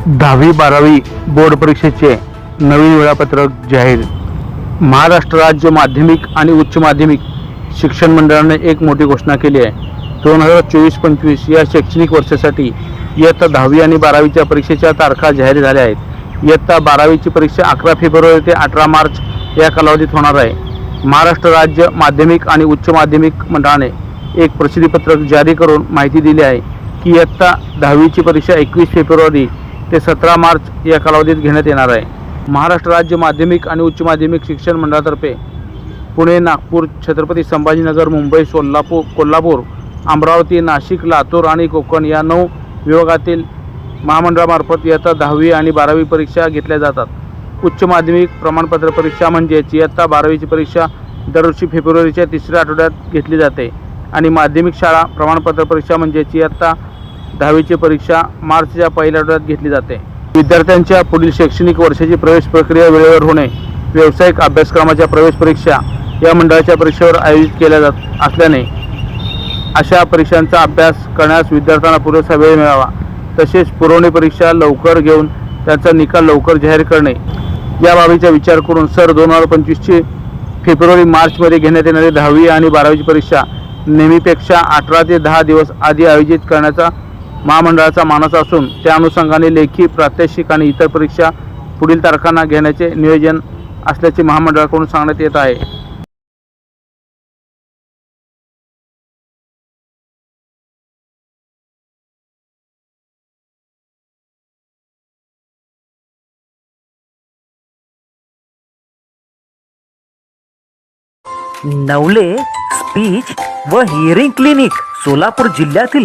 दहावी बारावी बोर्ड परीक्षेचे नवीन वेळापत्रक जाहीर. महाराष्ट्र राज्य माध्यमिक आणि उच्च माध्यमिक शिक्षण मंडळाने एक मोठी घोषणा केली आहे. दोन हजार चोवीस पंचवीस या शैक्षणिक वर्षासाठी इयत्ता दहावी आणि बारावीच्या परीक्षेच्या तारखा जाहीर झाल्या आहेत. इयत्ता बारावीची परीक्षा अकरा फेब्रुवारी ते अठरा मार्च या कालावधीत होणार आहे. महाराष्ट्र राज्य माध्यमिक आणि उच्च माध्यमिक मंडळाने एक प्रसिद्धीपत्रक जारी करून माहिती दिली आहे की इयत्ता दहावीची परीक्षा एकवीस फेब्रुवारी ते सतरा मार्च या कालावधीत घेण्यात येणार आहे. महाराष्ट्र राज्य माध्यमिक आणि उच्च माध्यमिक शिक्षण मंडळातर्फे पुणे नागपूर छत्रपती संभाजीनगर मुंबई सोलापूर कोल्हापूर अमरावती नाशिक लातूर आणि कोकण या नऊ विभागातील महामंडळामार्फत इयत्ता दहावी आणि बारावी परीक्षा घेतल्या जातात. उच्च माध्यमिक प्रमाणपत्र परीक्षा म्हणजेच इयत्ता बारावीची परीक्षा दरवर्षी फेब्रुवारीच्या तिसऱ्या आठवड्यात घेतली जाते आणि माध्यमिक शाळा प्रमाणपत्र परीक्षा म्हणजेच इयत्ता दहावीची परीक्षा मार्चच्या पहिल्या आठवड्यात घेतली जाते. विद्यार्थ्यांच्या पुढील शैक्षणिक वर्षाची प्रवेश प्रक्रिया वेळेवर होणे व्यावसायिक अभ्यासक्रमाच्या प्रवेश परीक्षा या मंडळाच्या परीक्षेवर आयोजित केल्या जात असल्याने अशा परीक्षांचा अभ्यास करण्यास विद्यार्थ्यांना पुरेसा वेळ मिळावा. तसेच पुरवणी परीक्षा लवकर घेऊन त्याचा निकाल लवकर जाहीर करणे या बाबीचा विचार करून सर दोन हजार पंचवीसची फेब्रुवारी मार्चमध्ये घेण्यात येणारी दहावी आणि बारावीची परीक्षा नेहमीपेक्षा अठरा ते दहा दिवस आधी आयोजित करण्याचा महामंडळाचा मानस असून त्या अनुषंगाने लेखी प्रात्यक्षिक आणि इतर परीक्षा पुढील तारखांना घेण्याचे नियोजन असल्याचे महामंडळाकडून सांगण्यात येत आहे. नवले स्पीच व हिअरिंग क्लिनिक सोलापूर जिल्ह्यातील